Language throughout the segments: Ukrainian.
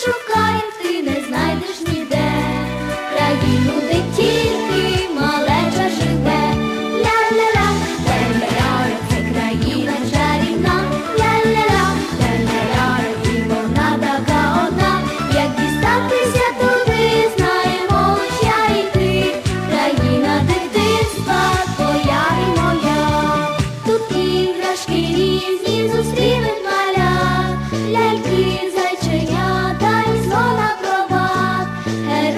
шукаю.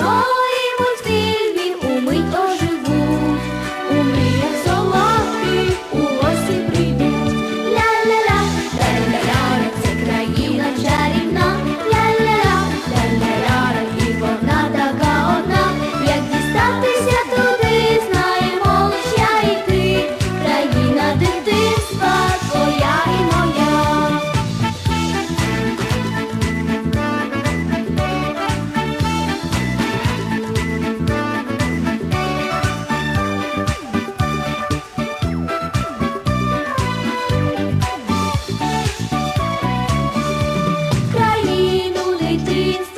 너 йти.